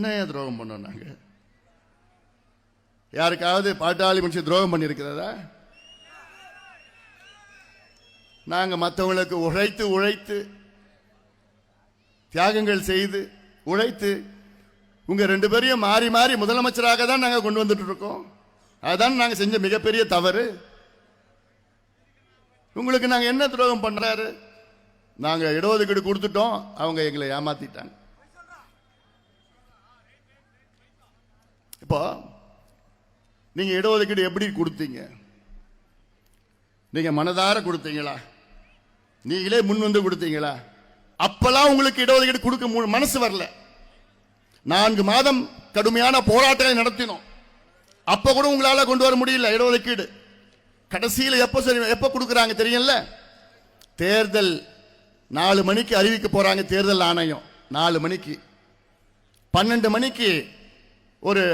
என்ன துரோகம் பண்ணோம் நாங்க. யாருக்காவது பாட்டாளி மனுஷன் துரோகம் பண்ணியிருக்கிறதா? நாங்க மற்றவங்களுக்கு உழைத்து உழைத்து தியாகங்கள் செய்து உழைத்து உங்க ரெண்டு பேரையும் மாறி மாறி முதலமைச்சராக தான் நாங்க கொண்டு வந்துட்டு இருக்கோம். அதுதான் நாங்க செஞ்ச மிகப்பெரிய தவறு. உங்களுக்கு நாங்க என்ன துரோகம் பண்றாரு? நாங்க இடஒதுக்கீடு கொடுத்துட்டோம். அவங்க எங்களை ஏமாத்திட்டாங்க. இப்போ நீங்க இடஒதுக்கீடு எப்படி கொடுத்தீங்க? நீங்க மனதார கொடுத்தீங்களா? நீங்களே முன் வந்து கொடுத்தீங்களா? அப்பெல்லாம் உங்களுக்கு இடஒதுக்கீடு கொடுக்க மனசு வரல. நான்கு மாதம் கடுமையான போராட்டங்களை நடத்தினோம். அப்ப கூட உங்களால கொண்டு வர முடியல இடஒதுக்கீடு. கடைசியில் எப்போ சரி எப்போ கொடுக்குறாங்க தெரியல தேர்தல் நாலு மணிக்கு அறிவிக்க போறாங்க தேர்தல் ஆணையம். நாலு மணிக்கு. பன்னெண்டு மணிக்கு ஒரு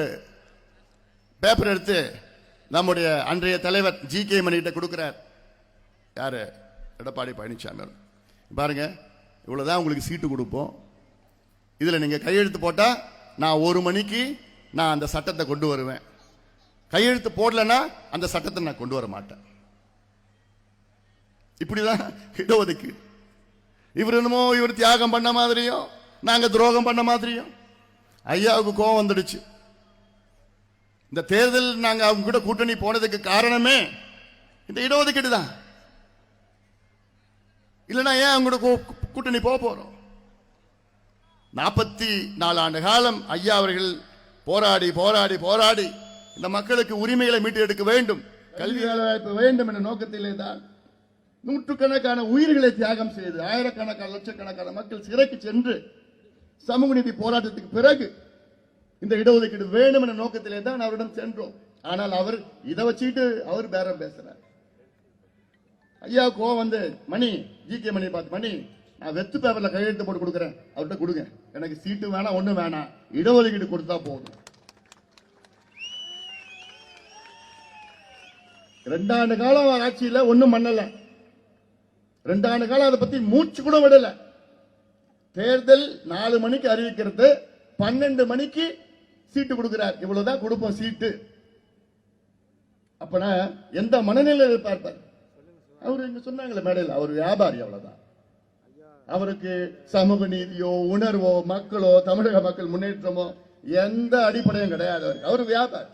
பேப்பர் எடுத்து நம்முடைய அன்றைய தலைவர் ஜி கே மணிகிட்ட கொடுக்குறார். யார்? எடப்பாடி பழனிசாமி பாருங்கள் இவ்வளோ தான் உங்களுக்கு சீட்டு கொடுப்போம். இதில் நீங்கள் கையெழுத்து போட்டால் நான் ஒரு மணிக்கு நான் அந்த சட்டத்தை கொண்டு வருவேன். கையெழுத்து போடலன்னா அந்த சட்டத்தை நான் கொண்டு வர மாட்டேன். இப்படிதான் இடஒதுக்கீடு. இவர் என்னமோ இவர் தியாகம் பண்ண மாதிரியும் நாங்கள் துரோகம் பண்ண மாதிரியும். ஐயாவுக்கு கோவம் வந்துடுச்சு. இந்த தேர்தல் நாங்கள் அவங்க கூட கூட்டணி போனதுக்கு காரணமே இந்த இடஒதுக்கீடு தான். இல்லைன்னா ஏன் அவங்க கூட கூ- கூட்டணி போக போறோம்? நாற்பத்தி நாலு ஆண்டு காலம் ஐயா அவர்கள் போராடி போராடி போராடி இந்த மக்களுக்கு உரிமைகளை மீட்டு எடுக்க வேண்டும். கல்வி வேலைவாய்ப்பு வேண்டும் என்ற நோக்கத்திலே தான் நூற்றுக்கணக்கான உயிர்களை தியாகம் செய்து ஆயிரக்கணக்கான லட்சக்கணக்கான மக்கள் சிறைக்கு சென்று சமூக நீதி போராட்டத்துக்கு பிறகு இந்த இடஒதுக்கீடு வேணும் என்ற நோக்கத்திலே தான் அவரிடம் சென்றோம். ஆனால் அவர் இதை வச்சுட்டு அவர் பேரம் பேசுறார் ஐயா கோவம் வந்து மணி ஜி கே மணி பார்த்து மணி நான் வெத்து பேப்பர்ல கையெழுத்து போட்டு கொடுக்குறேன். அவர்கிட்ட கொடுங்க. எனக்கு சீட்டு வேணாம் ஒண்ணும் வேணாம். இடஒதுக்கீடு கொடுத்தா போதும். ரெண்டாண்டு காலம் ஆட்சியில ஒண்ணும் பண்ணல. ரெண்டாண்டு காலம் அதை பத்தி மூச்சு கூட விடல. தேர்தல் நாலு மணிக்கு அறிவிக்கிறது பன்னெண்டு மணிக்கு சீட்டு கொடுக்கிறார். இவ்வளவுதான் கொடுப்போம் சீட்டு. அப்பனா எந்த மனநிலையில் பார்ப்பார் அவர் இங்க சொன்னாங்களே மேடையில். அவர் வியாபாரி அவ்வளவுதான். அவருக்கு சமூக நீதியோ உணர்வோ மக்களோ தமிழக மக்கள் முன்னேற்றமோ எந்த அடிப்படையும் கிடையாது அவருக்கு. அவர் வியாபாரி.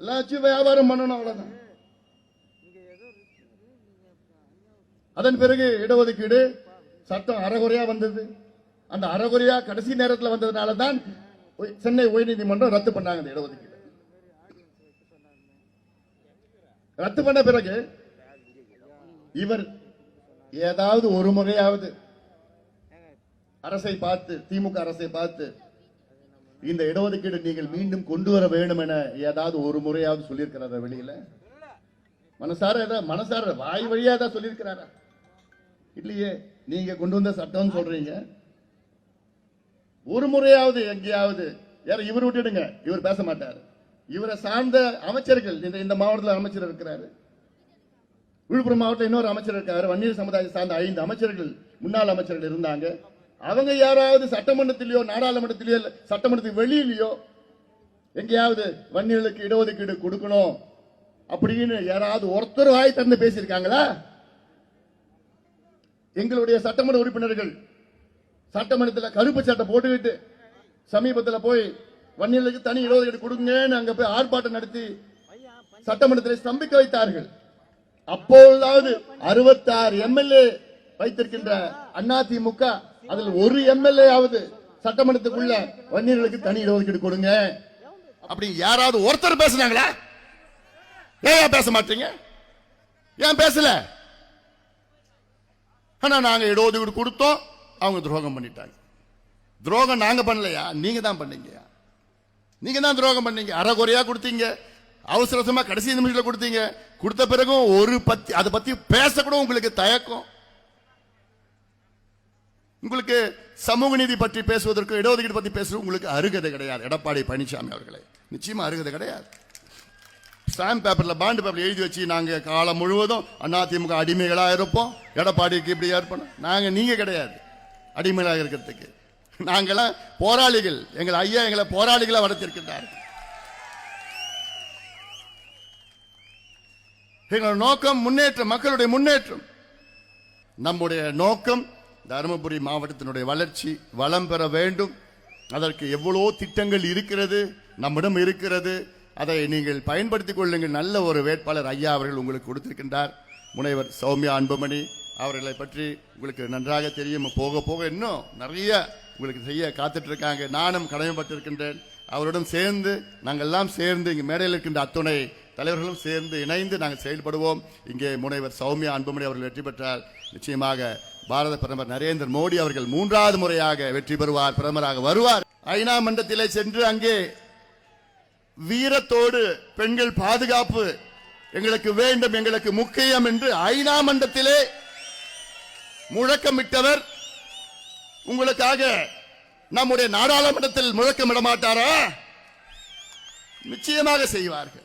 எல்லாச்சும் வியாபாரம் பண்ணணும் அவ்வளவுதான். அதன் பிறகு இடஒதுக்கீடு சட்டம் அறகுறையா வந்தது. அந்த அறகுறையா கடைசி நேரத்தில் வந்ததுனால தான் சென்னை உயர்நீதிமன்றம் ரத்து பண்ணாங்க அந்த இடஒதுக்கீடு. ரத்து பண்ண பிறகு இவர் ஏதாவது ஒரு முறையாவது அரசை பார்த்து திமுக அரசை பார்த்து இந்த இடஒதுக்கீடு நீங்கள் மீண்டும் கொண்டு வர வேண்டும் என ஏதாவது ஒரு முறையாவது சொல்லியிருக்கிறாரா வெளியில? மனசார ஏதாவது மனசார வாய் வழியா ஏதாவது சொல்லியிருக்கிறாரா? இல்லையே நீங்க கொண்டு வந்த சட்டம்னு சொல்றீங்க. ஒரு முறையாவது எங்கேயாவது யார இவர் விட்டுடுங்க இவர் பேச மாட்டார். இவரை சார்ந்த அமைச்சர்கள் இந்த இந்த மாவட்டத்தில் அமைச்சர் இருக்கிறாரு. விழுப்புரம் மாவட்டத்தில் இன்னொரு அமைச்சர் இருக்காரு. வன்னியர் சமுதாயத்தை சார்ந்த ஐந்து அமைச்சர்கள் முன்னாள் அமைச்சர்கள் இருந்தாங்க. அவங்க யாராவது சட்டமன்றத்திலேயோ நாடாளுமன்றத்திலேயோ சட்டமன்றத்துக்கு வெளியிலேயோ எங்கேயாவது வன்னியர்களுக்கு இடஒதுக்கீடு கொடுக்கணும் அப்படின்னு யாராவது ஒருத்தர் வாய் திறந்து பேசியிருக்காங்களா? எங்களுடைய சட்டமன்ற உறுப்பினர்கள் சட்டமன்றத்தில் கருப்பு சட்டை போட்டுக்கிட்டு சமீபத்தில் போய் வன்னியர்களுக்கு தனி இடஒதுக்கீடு கொடுங்கன்னு அங்க போய் ஆர்ப்பாட்டம் நடத்தி சட்டமன்றத்தில் ஸ்தம்பிக்க வைத்தார்கள். அப்போதாவது அறுபத்தாறு எம்எல்ஏ வைத்திருக்கின்ற அதிமுக அதில் ஒரு எம்எல்ஏ ஆவது சட்டமன்றத்துக்குள்ள வன்னியர்களுக்கு தனி இடஒதுக்கீடு கொடுங்க. அப்படி யாராவது ஒருத்தர் பேசினாங்களா? ஏன் பேச மாட்டீங்க? ஏன் பேசல? ஆனா நாங்க இடஒதுக்கீடு கொடுத்தோம். அவங்க துரோகம் பண்ணிட்டாங்க. துரோகம் நாங்கள் பண்ணலையா? நீங்கள் தான் பண்ணீங்க. நீங்கள் தான் துரோகம் பண்ணீங்க. அறகுறையாக கொடுத்தீங்க. அவசர அவசரமா கடைசி நிமிஷத்தில் கொடுத்தீங்க. கொடுத்த பிறகும் ஒரு பத்தி அதை பத்தி பேச கூட உங்களுக்கு தயக்கம். உங்களுக்கு சமூக நீதி பற்றி பேசுவதற்கு இடஒதுக்கீடு பற்றி பேசுறது உங்களுக்கு அருகதை கிடையாது. எடப்பாடி பழனிசாமி அவர்களே. நிச்சயமா அருகதை கிடையாது. ஸ்டாம்ப் பேப்பரில் பாண்டு பேப்பர் எழுதி வச்சு நாங்கள் காலம் முழுவதும் அதிமுக அடிமைகளாக இருப்போம் எடப்பாடிக்கு இப்படி ஏற்படும். நாங்கள் நீங்கள் கிடையாது. அடிமையாக இருக்கிறதுக்கு. நாங்களாம் போராளிகள். எங்கள் ஐயா எங்களை போராளிகளை வளர்த்திருக்கின்றார். எங்களோட நோக்கம் முன்னேற்றம் மக்களுடைய முன்னேற்றம். நம்முடைய நோக்கம் தருமபுரி மாவட்டத்தினுடைய வளர்ச்சி வளம் பெற வேண்டும். அதற்கு எவ்வளோ திட்டங்கள் இருக்கிறது நம்மிடம் இருக்கிறது அதை நீங்கள் பயன்படுத்திக் கொள்ளுங்கள். நல்ல ஒரு வேட்பாளர் ஐயா அவர்கள் உங்களுக்கு கொடுத்திருக்கின்றார். முனைவர் சௌமியா அன்புமணி அவர்களை பற்றி உங்களுக்கு நன்றாக தெரியும். போக போக இன்னும் நிறைய உங்களுக்கு செய்ய காத்துட்டு இருக்காங்க நானும் கடமைப்பட்டிருக்கின்றேன். அவருடன் சேர்ந்து நாங்கள்லாம் சேர்ந்து இங்கே மேடையில் இருக்கின்ற அத்துணை தலைவர்களும் சேர்ந்து இணைந்து நாங்கள் செயல்படுவோம். இங்கே முனைவர் சௌமியா அன்புமணி அவர்கள் வெற்றி பெற்றால் நிச்சயமாக பாரத பிரதமர் நரேந்திர மோடி அவர்கள் மூன்றாவது முறையாக வெற்றி பெறுவார் பிரதமராக வருவார். ஐநா மன்றத்திலே சென்று அங்கே வீரத்தோடு பெண்கள் பாதுகாப்பு எங்களுக்கு வேண்டும் எங்களுக்கு முக்கியம் என்று ஐநா மன்றத்திலே முழக்கமிட்டவர் உங்களுக்காக நம்முடைய நாடாளுமன்றத்தில் முழக்கமிட மாட்டாரா நிச்சயமாக செய்வார்கள்.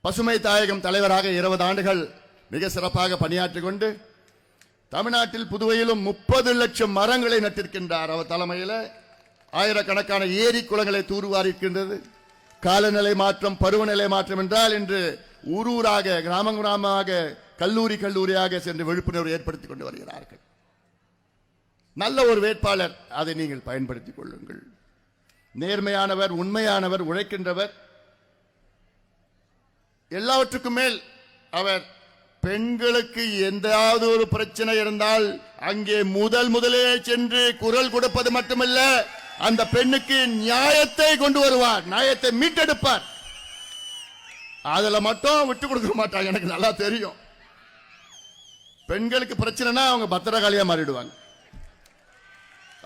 பசுமை தாயகம் தலைவராக இருபது ஆண்டுகள் மிக சிறப்பாக பணியாற்றிக் கொண்டு தமிழ்நாட்டில் புதுவையிலும் முப்பது லட்சம் மரங்களை நட்டிருக்கின்றார் அவர் தலைமையில். ஆயிரக்கணக்கான ஏரி குளங்களை தூர்வாரிக்கின்றது. காலநிலை மாற்றம் பருவநிலை மாற்றம் என்றால் இன்று ஊர் ஊராக கிராம கிராமமாக கல்லூரி கல்லூரியாக சென்று விழிப்புணர்வு ஏற்படுத்திக் கொண்டு வருகிறார்கள். நல்ல ஒரு வேட்பாளர் அதை நீங்கள் பயன்படுத்திக் கொள்ளுங்கள். நேர்மையானவர் உண்மையானவர் உழைக்கின்றவர். எல்லாவற்றுக்கும் மேல் அவர் பெண்களுக்கு எந்தாவது ஒரு பிரச்சனை இருந்தால் அங்கே முதல் முதலே சென்று குரல் கொடுப்பது மட்டுமல்ல அந்த பெண்ணுக்கு நியாயத்தை கொண்டு வருவார் நியாயத்தை மீட்டெடுப்பார். அதில் மட்டும் விட்டு கொடுக்க மாட்டாங்க எனக்கு நல்லா தெரியும். பெண்களுக்கு பிரச்சனைனா அவங்க பத்திரகாளியா மாறிடுவாங்க.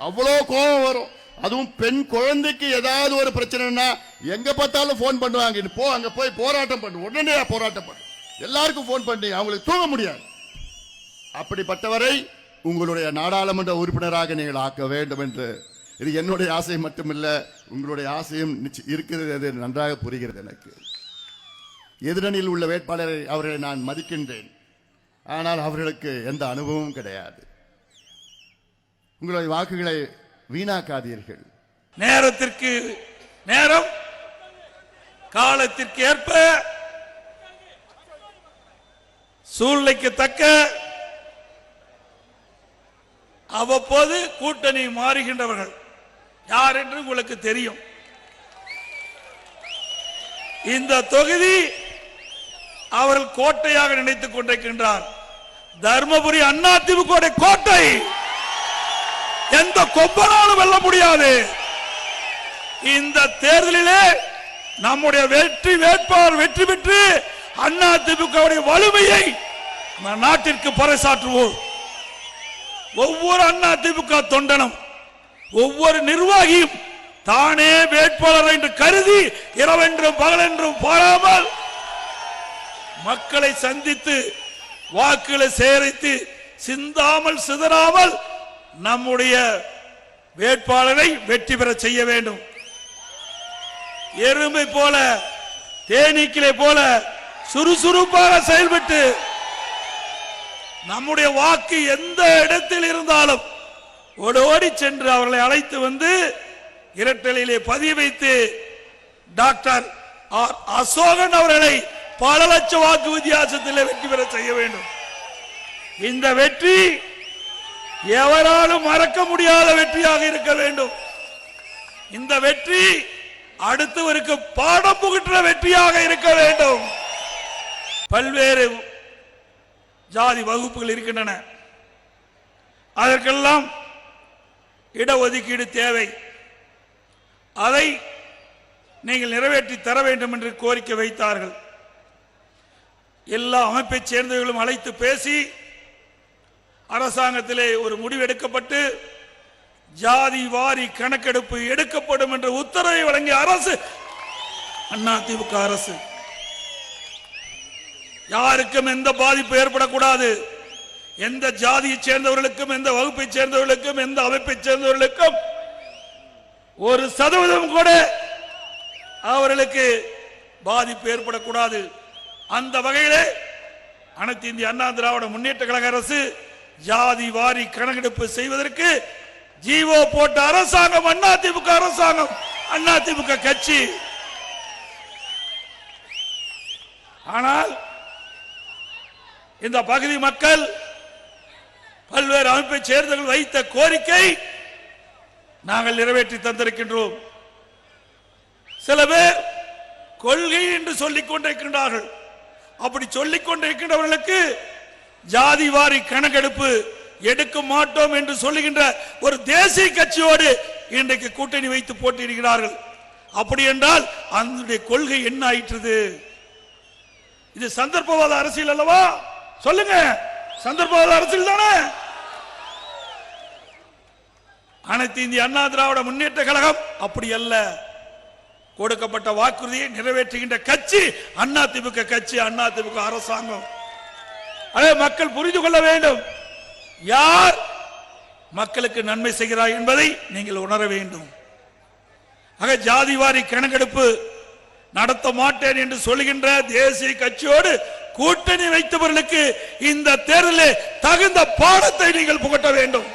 அவ்வளோ கோபம் வரும். அதுவும் பெண் குழந்தைக்கு ஏதாவது ஒரு பிரச்சனைனா எங்க பார்த்தாலும் ஃபோன் பண்ணுவாங்க. போ அங்க போய் போராட்டம் பண்ணு. உடனே போராட்டம் பண்ணு. எல்லாருக்கும் ஃபோன் பண்ணி. அவங்களுக்கு தூங்க முடியாது. அப்படிப்பட்டவரை உங்களுடைய நாடாளுமன்ற உறுப்பினராக நீங்கள் ஆக்க வேண்டும் என்று இது என்னுடைய ஆசை மட்டுமில்லை. உங்களுடைய ஆசையும் இருக்கிறது நன்றாக புரிகிறது எனக்கு. எதிரணியில் உள்ள வேட்பாளரை அவர்களை நான் மதிக்கின்றேன். ஆனால் அவர்களுக்கு எந்த அனுபவமும் கிடையாது. உங்களுடைய வாக்குகளை வீணாக்காதீர்கள். நேரத்திற்கு நேரம் காலத்திற்கு ஏற்ப சூழ்நிலைக்கு தக்க அவ்வப்போது கூட்டணி மாறுகின்றவர்கள். யார் என்று உங்களுக்கு தெரியும். இந்த தொகுதி அவர்கள் கோட்டையாக நினைத்துக் கொண்டிருக்கின்றார். தர்மபுரி அதிமுக கோட்டை. எந்த கொம்பனாலும் வெல்ல முடியாது. இந்த தேர்தலிலே நம்முடைய வெற்றி வேட்பாளர் வெற்றி பெற்று அண்ணா திமுக வலிமையை நாட்டிற்கு பறைசாற்றுவோம். ஒவ்வொரு அண்ணா திமுக தொண்டனும் ஒவ்வொரு நிர்வாகியும் தானே வேட்பாளர் என்று கருதி இரவென்றும் பகலென்றும் பாராமல் மக்களை சந்தித்து வாக்குகளை சேரித்து சிந்தாமல் சிதறாமல் நம்முடைய வேட்பாளரை வெற்றி பெற செய்ய வேண்டும் எறும்பை போல தேனீக்கிலே போல சுறுசுறுப்பாக செயல்பட்டு நம்முடைய வாக்கு எந்த இடத்தில் இருந்தாலும் ஓடோடி சென்று அவர்களை அழைத்து வந்து இரட்டலிலே பதிய வைத்து டாக்டர் ஆர். அசோகன் அவர்களை பல லட்ச வாக்கு வித்தியாசத்தில் வெற்றி பெற செய்ய வேண்டும். இந்த வெற்றி எவராலும் மறக்க முடியாத வெற்றியாக இருக்க வேண்டும். இந்த வெற்றி அடுத்தவருக்கு பாடம் புகற்ற வெற்றியாக இருக்க வேண்டும். பல்வேறு ஜாதி வகுப்புகள் இருக்கின்றன. அதற்கெல்லாம் இடஒதுக்கீடு தேவை. அதை நீங்கள் நிறைவேற்றி தர வேண்டும் என்று கோரிக்கை வைத்தார்கள். எல்லா அமைப்பைச் சேர்ந்தவர்களும் அழைத்து பேசி அரசாங்கத்திலே ஒரு முடிவு எடுக்கப்பட்டு ஜாதி வாரி கணக்கெடுப்பு எடுக்கப்படும் என்ற உத்தரவை வழங்கிய அரசு அண்ணா திமுக அரசு. யாருக்கும் எந்த பாதிப்பு ஏற்படக்கூடாது. எந்த ஜாதியை சேர்ந்தவர்களுக்கும் எந்த வகுப்பை சேர்ந்தவர்களுக்கும் எந்த அமைப்பை சேர்ந்தவர்களுக்கும் ஒரு சதவீதம் கூட அவர்களுக்கு பாதிப்பு ஏற்படக்கூடாது. அந்த வகையிலே அனைத்து இந்திய அண்ணா திராவிட முன்னேற்ற கழக அரசு ஜாதி வாரி கணக்கெடுப்பு செய்வதற்கு ஜீவோ போட்ட அரசாங்கம் அண்ணா திமுக அரசாங்கம் அண்ணா திமுக கட்சி. ஆனால் இந்த பகுதி மக்கள் பல்வேறு அமைப்பை சேர்ந்தவர்கள் வைத்த கோரிக்கை நாங்கள் நிறைவேற்றி தந்திருக்கின்றோம். சில பேர் கொள்கை என்று சொல்லிக் கொண்டிருக்கின்றார்கள். அப்படி சொல்லிக் கொண்டிருக்கின்றவர்களுக்கு ஜாதி வாரி கணக்கெடுப்பு எடுக்க மாட்டோம் என்று சொல்லுகின்ற ஒரு தேசிய கட்சியோடு இன்றைக்கு கூட்டணி வைத்து போட்டியிடுகிறார்கள். அப்படி என்றால் அந்த கொள்கை என்ன ஆயிற்றது? இது சந்தர்ப்பவாத அரசியல் அல்லவா? சொல்லுங்க. சந்தர்ப்பவாத அரசியல் தானே? அனைத்து இந்திய அண்ணா திராவிட முன்னேற்ற கழகம் அப்படி அல்ல. கொடுக்கப்பட்ட வாக்குறுதியை நிறைவேற்றுகின்ற கட்சி அண்ணா திமுக கட்சி அண்ணா திமுக அரசாங்கம். அதை மக்கள் புரிந்து கொள்ள வேண்டும். யார் மக்களுக்கு நன்மை செய்கிறார் என்பதை நீங்கள் உணர வேண்டும். ஆக ஜாதிவாரி கணக்கெடுப்பு நடத்த மாட்டேன் என்று சொல்லுகின்ற தேசிய கட்சியோடு கூட்டணி வைத்தவர்களுக்கு இந்த தேர்தலில் தகுந்த பாடத்தை நீங்கள் புகட்ட வேண்டும்.